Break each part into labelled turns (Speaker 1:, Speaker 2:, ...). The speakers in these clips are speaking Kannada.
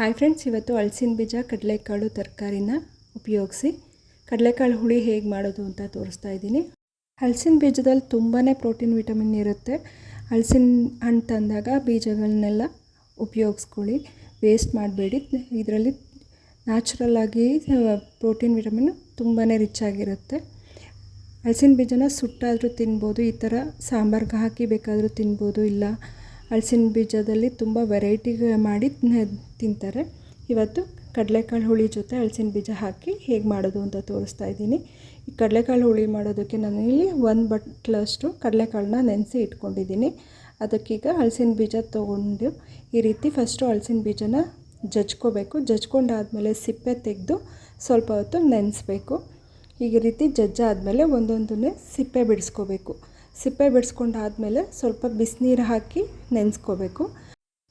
Speaker 1: ಹಾಯ್ ಫ್ರೆಂಡ್ಸ್, ಇವತ್ತು ಹಲಸಿನ ಬೀಜ ಕಡಲೆಕಾಳು ತರಕಾರಿನ ಉಪಯೋಗಿಸಿ ಕಡಲೆಕಾಳು ಹುಳಿ ಹೇಗೆ ಮಾಡೋದು ಅಂತ ತೋರಿಸ್ತಾ ಇದ್ದೀನಿ. ಹಲಸಿನ ಬೀಜದಲ್ಲಿ ತುಂಬಾ ಪ್ರೋಟೀನ್, ವಿಟಮಿನ್ ಇರುತ್ತೆ. ಹಲಸಿನ ಹಣ್ಣು ತಂದಾಗ ಬೀಜಗಳನ್ನೆಲ್ಲ ಉಪಯೋಗಿಸ್ಕೊಳ್ಳಿ. ವೇಸ್ಟ್ ಮಾಡಬೇಡಿ. ಇದರಲ್ಲಿ ನ್ಯಾಚುರಲ್ಲಾಗಿ ಪ್ರೋಟೀನ್, ವಿಟಮಿನ್ ತುಂಬಾ ರಿಚ್ ಆಗಿರುತ್ತೆ. ಹಲಸಿನ ಬೀಜನ ಸುಟ್ಟಾದರೂ ತಿನ್ಬೋದು, ಈ ಥರ ಸಾಂಬಾರ್ಗೆ ಹಾಕಿ ಬೇಕಾದರೂ ತಿನ್ಬೋದು, ಇಲ್ಲ ಹಲಸಿನ ಬೀಜದಲ್ಲಿ ತುಂಬ ವೆರೈಟಿ ಮಾಡಿ ತಿಂತಾರೆ. ಇವತ್ತು ಕಡಲೆಕಾಳು ಹುಳಿ ಜೊತೆ ಹಲ್ಸಿನ ಬೀಜ ಹಾಕಿ ಹೇಗೆ ಮಾಡೋದು ಅಂತ ತೋರಿಸ್ತಾ ಇದ್ದೀನಿ. ಈ ಕಡಲೆಕಾಳು ಹುಳಿ ಮಾಡೋದಕ್ಕೆ ನಾನು ಇಲ್ಲಿ ಒಂದು ಬಟ್ಲಷ್ಟು ಕಡಲೆಕಾಳನ್ನ ನೆನೆಸಿ ಇಟ್ಕೊಂಡಿದ್ದೀನಿ. ಅದಕ್ಕೀಗ ಹಲಸಿನ ಬೀಜ ತೊಗೊಂಡು ಈ ರೀತಿ ಫಸ್ಟು ಹಲಸಿನ ಬೀಜನ ಜಜ್ಕೋಬೇಕು. ಜಜ್ಕೊಂಡಾದಮೇಲೆ ಸಿಪ್ಪೆ ತೆಗೆದು ಸ್ವಲ್ಪ ಹೊತ್ತು ನೆನೆಸ್ಬೇಕು. ಈ ರೀತಿ ಜಜ್ಜಾದಮೇಲೆ ಒಂದೊಂದನ್ನೇ ಸಿಪ್ಪೆ ಬಿಡಿಸ್ಕೋಬೇಕು. ಸಿಪ್ಪೆ ಬಿಡಿಸ್ಕೊಂಡಾದ್ಮೇಲೆ ಸ್ವಲ್ಪ ಬಿಸಿನೀರು ಹಾಕಿ ನೆನೆಸ್ಕೋಬೇಕು.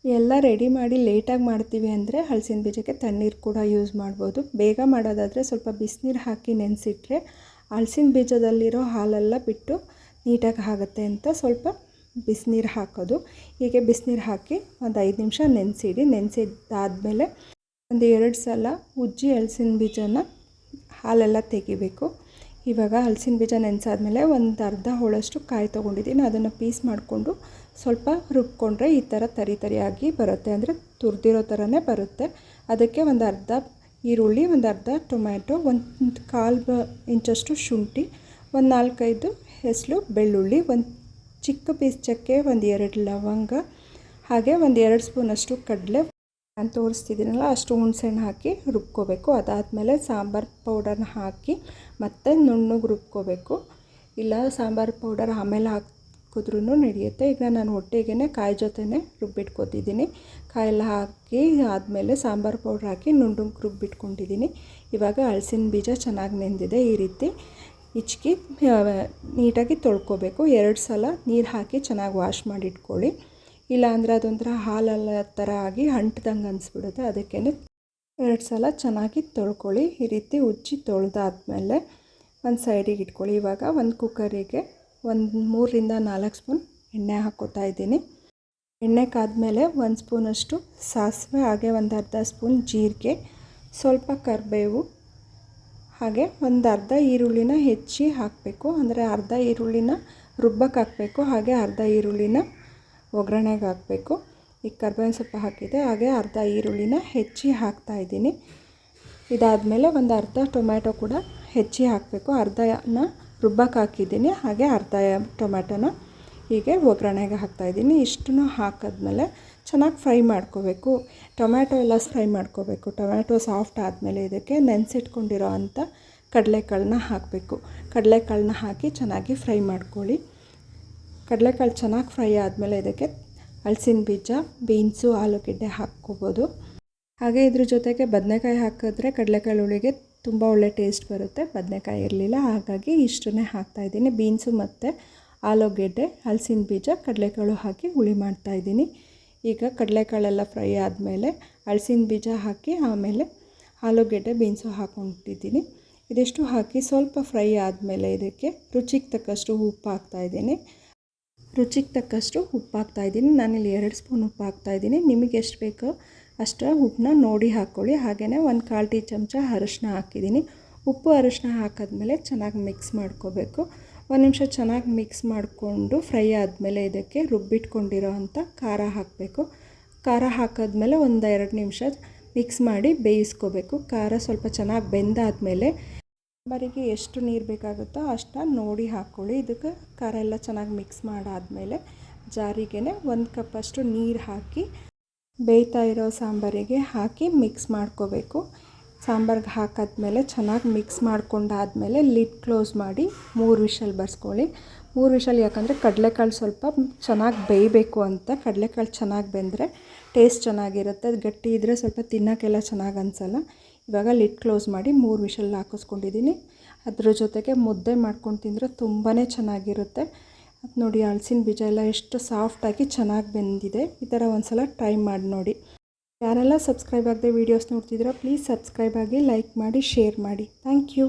Speaker 1: ಎಲ್ಲ ರೆಡಿ ಮಾಡಿ ಲೇಟಾಗಿ ಮಾಡ್ತೀವಿ ಅಂದರೆ ಹಲಸಿನ ಬೀಜಕ್ಕೆ ತಣ್ಣೀರು ಕೂಡ ಯೂಸ್ ಮಾಡ್ಬೋದು. ಬೇಗ ಮಾಡೋದಾದರೆ ಸ್ವಲ್ಪ ಬಿಸಿನೀರು ಹಾಕಿ ನೆನೆಸಿಟ್ರೆ ಹಲಸಿನ ಬೀಜದಲ್ಲಿರೋ ಹಾಲೆಲ್ಲ ಬಿಟ್ಟು ನೀಟಾಗಿ ಆಗುತ್ತೆ ಅಂತ ಸ್ವಲ್ಪ ಬಿಸಿನೀರು ಹಾಕೋದು. ಹೀಗೆ ಬಿಸಿನೀರು ಹಾಕಿ ಒಂದು ಐದು ನಿಮಿಷ ನೆನೆಸಿಡಿ. ನೆನೆಸಿದ್ದಾದಮೇಲೆ ಒಂದು ಎರಡು ಸಲ ಉಜ್ಜಿ ಹಲಸಿನ ಬೀಜನ ಹಾಲೆಲ್ಲ ತೆಗಿಬೇಕು. ಇವಾಗ ಹಲಸಿನ ಬೀಜ ನೆನೆಸಾದ್ಮೇಲೆ ಒಂದು ಅರ್ಧ ಹೋಳಷ್ಟು ಕಾಯಿ ತೊಗೊಂಡಿದ್ದೀನಿ. ಅದನ್ನು ಪೀಸ್ ಮಾಡಿಕೊಂಡು ಸ್ವಲ್ಪ ರುಬ್ಕೊಂಡ್ರೆ ಈ ಥರ ತರಿ ತರಿಯಾಗಿ ಬರುತ್ತೆ. ಅಂದರೆ ತುರಿದಿರೋ ಥರನೇ ಬರುತ್ತೆ. ಅದಕ್ಕೆ ಒಂದು ಅರ್ಧ ಈರುಳ್ಳಿ, ಒಂದು ಅರ್ಧ ಟೊಮ್ಯಾಟೊ, ಒಂದು ಕಾಲು ಇಂಚಷ್ಟು ಶುಂಠಿ, ಒಂದು ನಾಲ್ಕೈದು ಹೆಸರು ಬೆಳ್ಳುಳ್ಳಿ, ಒಂದು ಚಿಕ್ಕ ಪೀಸ್ ಚಕ್ಕೆ ಒಂದು ಎರಡು ಲವಂಗ, ಹಾಗೆ ಒಂದು ಎರಡು ಸ್ಪೂನಷ್ಟು ಕಡಲೆ ನಾನು ತೋರಿಸ್ತಿದ್ದೀನಲ್ಲ, ಅಷ್ಟು ಹುಣಸೆಹಣ್ಣು ಹಾಕಿ ರುಬ್ಕೋಬೇಕು. ಅದಾದಮೇಲೆ ಸಾಂಬಾರು ಪೌಡರ್ನ ಹಾಕಿ ಮತ್ತೆ ನುಣ್ಣಗೆ ರುಬ್ಕೋಬೇಕು. ಇಲ್ಲ, ಸಾಂಬಾರು ಪೌಡರ್ ಆಮೇಲೆ ಹಾಕಿದ್ರೂ ನಡೆಯುತ್ತೆ. ಈಗ ನಾನು ಒಟ್ಟಿಗೆ ಕಾಯಿ ಜೊತೆನೇ ರುಬ್ಬಿಟ್ಕೊತಿದ್ದೀನಿ. ಕಾಯೆಲ್ಲ ಹಾಕಿ ಆದಮೇಲೆ ಸಾಂಬಾರು ಪೌಡ್ರ್ ಹಾಕಿ ನುಣ್ಣಗೆ ರುಬ್ಬಿಟ್ಕೊಂಡಿದ್ದೀನಿ. ಇವಾಗ ಹಲಸಿನ ಬೀಜ ಚೆನ್ನಾಗಿ ನೆಂದಿದೆ ಈ ರೀತಿ. ಹಿಚ್ಕಿ ನೀಟಾಗಿ ತೊಳ್ಕೊಬೇಕು. ಎರಡು ಸಲ ನೀರು ಹಾಕಿ ಚೆನ್ನಾಗಿ ವಾಶ್ ಮಾಡಿಟ್ಕೊಳ್ಳಿ. ಇಲ್ಲಾಂದರೆ ಅದೊಂಥರ ಹಾಲಲ್ಲ ಥರ ಆಗಿ ಅಂಟ್ದಂಗೆ ಅನಿಸ್ಬಿಡುತ್ತೆ. ಅದಕ್ಕೇ ಎರಡು ಸಲ ಚೆನ್ನಾಗಿ ತೊಳ್ಕೊಳ್ಳಿ. ಈ ರೀತಿ ಉಜ್ಜಿ ತೊಳೆದಾದ್ಮೇಲೆ ಒಂದು ಸೈಡಿಗೆ ಇಟ್ಕೊಳ್ಳಿ. ಇವಾಗ ಒಂದು ಕುಕ್ಕರಿಗೆ ಒಂದು ಮೂರರಿಂದ ನಾಲ್ಕು ಸ್ಪೂನ್ ಎಣ್ಣೆ ಹಾಕ್ಕೋತಾ ಇದ್ದೀನಿ. ಎಣ್ಣೆ ಕಾದ್ಮೇಲೆ ಒಂದು ಸ್ಪೂನಷ್ಟು ಸಾಸಿವೆ, ಹಾಗೆ ಒಂದು ಅರ್ಧ ಸ್ಪೂನ್ ಜೀರಿಗೆ, ಸ್ವಲ್ಪ ಕರಿಬೇವು, ಹಾಗೆ ಒಂದು ಅರ್ಧ ಈರುಳ್ಳಿನ ಹೆಚ್ಚಿ ಹಾಕಬೇಕು. ಅಂದರೆ ಅರ್ಧ ಈರುಳ್ಳಿನ ರುಬ್ಬಕ್ಕೆ ಹಾಕಬೇಕು, ಹಾಗೆ ಅರ್ಧ ಈರುಳ್ಳಿನ ಒಗ್ಗರಣೆಗೆ ಹಾಕಬೇಕು. ಈಗ ಕರ್ಬೇವಿನ ಸೊಪ್ಪು ಹಾಕಿದೆ. ಹಾಗೆ ಅರ್ಧ ಈರುಳ್ಳಿನ ಹೆಚ್ಚಿ ಹಾಕ್ತಾಯಿದ್ದೀನಿ ಇದಾದಮೇಲೆ ಒಂದು ಅರ್ಧ ಟೊಮ್ಯಾಟೊ ಕೂಡ ಹೆಚ್ಚಿ ಹಾಕಬೇಕು. ಅರ್ಧನ ರುಬ್ಬಕ್ಕೆ ಹಾಕಿದ್ದೀನಿ. ಹಾಗೆ ಅರ್ಧ ಟೊಮ್ಯಾಟೊನ ಹೀಗೆ ಒಗ್ಗರಣೆಗೆ ಹಾಕ್ತಾಯಿದ್ದೀನಿ ಇಷ್ಟನ್ನು ಹಾಕಿದ್ಮೇಲೆ ಚೆನ್ನಾಗಿ ಫ್ರೈ ಮಾಡ್ಕೋಬೇಕು. ಟೊಮ್ಯಾಟೊ ಎಲ್ಲ ಫ್ರೈ ಮಾಡ್ಕೋಬೇಕು. ಟೊಮ್ಯಾಟೊ ಸಾಫ್ಟ್ ಆದಮೇಲೆ ಇದಕ್ಕೆ ನೆನೆಸಿಟ್ಕೊಂಡಿರೋ ಅಂಥ ಕಡಲೆಕಾಳನ್ನ ಹಾಕಬೇಕು. ಕಡಲೆಕಾಳನ್ನ ಹಾಕಿ ಚೆನ್ನಾಗಿ ಫ್ರೈ ಮಾಡ್ಕೊಳ್ಳಿ. ಕಡಲೆಕಾಳು ಚೆನ್ನಾಗಿ ಫ್ರೈ ಆದಮೇಲೆ ಇದಕ್ಕೆ ಹಲಸಿನ ಬೀಜ, ಬೀನ್ಸು, ಆಲೂಗೆಡ್ಡೆ ಹಾಕ್ಕೋಬೋದು. ಹಾಗೆ ಇದ್ರ ಜೊತೆಗೆ ಬದನೆಕಾಯಿ ಹಾಕಿದ್ರೆ ಕಡಲೆಕಾಳು ಹುಳಿಗೆ ತುಂಬ ಒಳ್ಳೆ ಟೇಸ್ಟ್ ಬರುತ್ತೆ. ಬದನೆಕಾಯಿ ಇರಲಿಲ್ಲ, ಹಾಗಾಗಿ ಇಷ್ಟನ್ನೇ ಹಾಕ್ತಾಯಿದ್ದೀನಿ ಬೀನ್ಸು ಮತ್ತು ಆಲೂಗೆಡ್ಡೆ, ಹಲಸಿನ ಬೀಜ, ಕಡಲೆಕಾಳು ಹಾಕಿ ಹುಳಿ ಮಾಡ್ತಾಯಿದ್ದೀನಿ ಈಗ ಕಡಲೆಕಾಳೆಲ್ಲ ಫ್ರೈ ಆದಮೇಲೆ ಹಲಸಿನ ಬೀಜ ಹಾಕಿ ಆಮೇಲೆ ಆಲೂಗೆಡ್ಡೆ, ಬೀನ್ಸು ಹಾಕ್ಕೊಂಡಿದ್ದೀನಿ ಇದಿಷ್ಟು ಹಾಕಿ ಸ್ವಲ್ಪ ಫ್ರೈ ಆದಮೇಲೆ ಇದಕ್ಕೆ ರುಚಿಗೆ ತಕ್ಕಷ್ಟು ಉಪ್ಪು ಹಾಕ್ತಾಯಿದ್ದೀನಿ ರುಚಿಗೆ ತಕ್ಕಷ್ಟು ಉಪ್ಪು ಹಾಕ್ತಾಯಿದ್ದೀನಿ ನಾನಿಲ್ಲಿ ಎರಡು ಸ್ಪೂನ್ ಉಪ್ಪು ಹಾಕ್ತಾಯಿದ್ದೀನಿ ನಿಮಗೆ ಎಷ್ಟು ಬೇಕೋ ಅಷ್ಟು ಉಪ್ಪನ್ನ ನೋಡಿ ಹಾಕ್ಕೊಳ್ಳಿ ಹಾಗೆಯೇ ಒಂದು ಕಾಲು ಟೀ ಚಮಚ ಅರಶಿನ ಹಾಕಿದ್ದೀನಿ. ಉಪ್ಪು, ಅರಶಿನ ಹಾಕಿದ್ಮೇಲೆ ಚೆನ್ನಾಗಿ ಮಿಕ್ಸ್ ಮಾಡ್ಕೋಬೇಕು. ಒಂದು ನಿಮಿಷ ಚೆನ್ನಾಗಿ ಮಿಕ್ಸ್ ಮಾಡಿಕೊಂಡು ಫ್ರೈ ಆದಮೇಲೆ ಇದಕ್ಕೆ ರುಬ್ಬಿಟ್ಕೊಂಡಿರೋ ಅಂಥ ಖಾರ ಹಾಕಬೇಕು. ಖಾರ ಹಾಕಿದ್ಮೇಲೆ ಒಂದು ಎರಡು ನಿಮಿಷ ಮಿಕ್ಸ್ ಮಾಡಿ ಬೇಯಿಸ್ಕೋಬೇಕು. ಖಾರ ಸ್ವಲ್ಪ ಚೆನ್ನಾಗಿ ಬೆಂದಾದಮೇಲೆ ಸಾಂಬಾರಿಗೆ ಎಷ್ಟು ನೀರು ಬೇಕಾಗುತ್ತೋ ಅಷ್ಟನ್ನು ನೋಡಿ ಹಾಕ್ಕೊಳ್ಳಿ ಇದಕ್ಕೆ ಖಾರ ಎಲ್ಲ ಚೆನ್ನಾಗಿ ಮಿಕ್ಸ್ ಮಾಡಾದಮೇಲೆ ಜಾರಿಗೆನೆ ಒಂದು ಕಪ್ಪಷ್ಟು ನೀರು ಹಾಕಿ, ಬೇಯ್ತಾ ಇರೋ ಸಾಂಬಾರಿಗೆ ಹಾಕಿ ಮಿಕ್ಸ್ ಮಾಡ್ಕೋಬೇಕು. ಸಾಂಬಾರ್ಗೆ ಹಾಕಾದ್ಮೇಲೆ ಚೆನ್ನಾಗಿ ಮಿಕ್ಸ್ ಮಾಡ್ಕೊಂಡಾದಮೇಲೆ ಲಿಡ್ ಕ್ಲೋಸ್ ಮಾಡಿ ಮೂರು ವಿಷಲ್ ಬರ್ಸ್ಕೊಳ್ಳಿ. ಮೂರು ವಿಷಲ್ ಯಾಕಂದರೆ ಕಡಲೆಕಾಳು ಸ್ವಲ್ಪ ಚೆನ್ನಾಗಿ ಬೇಯಬೇಕು ಅಂತ. ಕಡಲೆಕಾಳು ಚೆನ್ನಾಗಿ ಬೆಂದರೆ ಟೇಸ್ಟ್ ಚೆನ್ನಾಗಿರುತ್ತೆ. ಅದು ಗಟ್ಟಿ ಇದ್ದರೆ ಸ್ವಲ್ಪ ತಿನ್ನೋಕ್ಕೆಲ್ಲ ಚೆನ್ನಾಗಿ ಅನಿಸಲ್ಲ. ಇವಾಗ ಲಿಡ್ ಕ್ಲೋಸ್ ಮಾಡಿ ಮೂರು ವಿಷಲ್ ಹಾಕಿಸ್ಕೊಂಡಿದ್ದೀನಿ. ಅದ್ರ ಜೊತೆಗೆ ಮುದ್ದೆ ಮಾಡ್ಕೊಂಡು ತಿಂದರೆ ತುಂಬಾ ಚೆನ್ನಾಗಿರುತ್ತೆ. ಅದು ನೋಡಿ ಹಲಸಿನ ಬೀಜ ಎಲ್ಲ ಎಷ್ಟು ಸಾಫ್ಟಾಗಿ ಚೆನ್ನಾಗಿ ಬೆಂದಿದೆ. ಈ ಥರ ಒಂದ್ಸಲ ಟ್ರೈ ಮಾಡಿ ನೋಡಿ. ಯಾರೆಲ್ಲ ಸಬ್ಸ್ಕ್ರೈಬ್ ಆಗದೆ ವೀಡಿಯೋಸ್ ನೋಡ್ತಿದ್ದೀರೋ ಪ್ಲೀಸ್ ಸಬ್ಸ್ಕ್ರೈಬ್ ಆಗಿ ಲೈಕ್ ಮಾಡಿ ಶೇರ್ ಮಾಡಿ. Thank you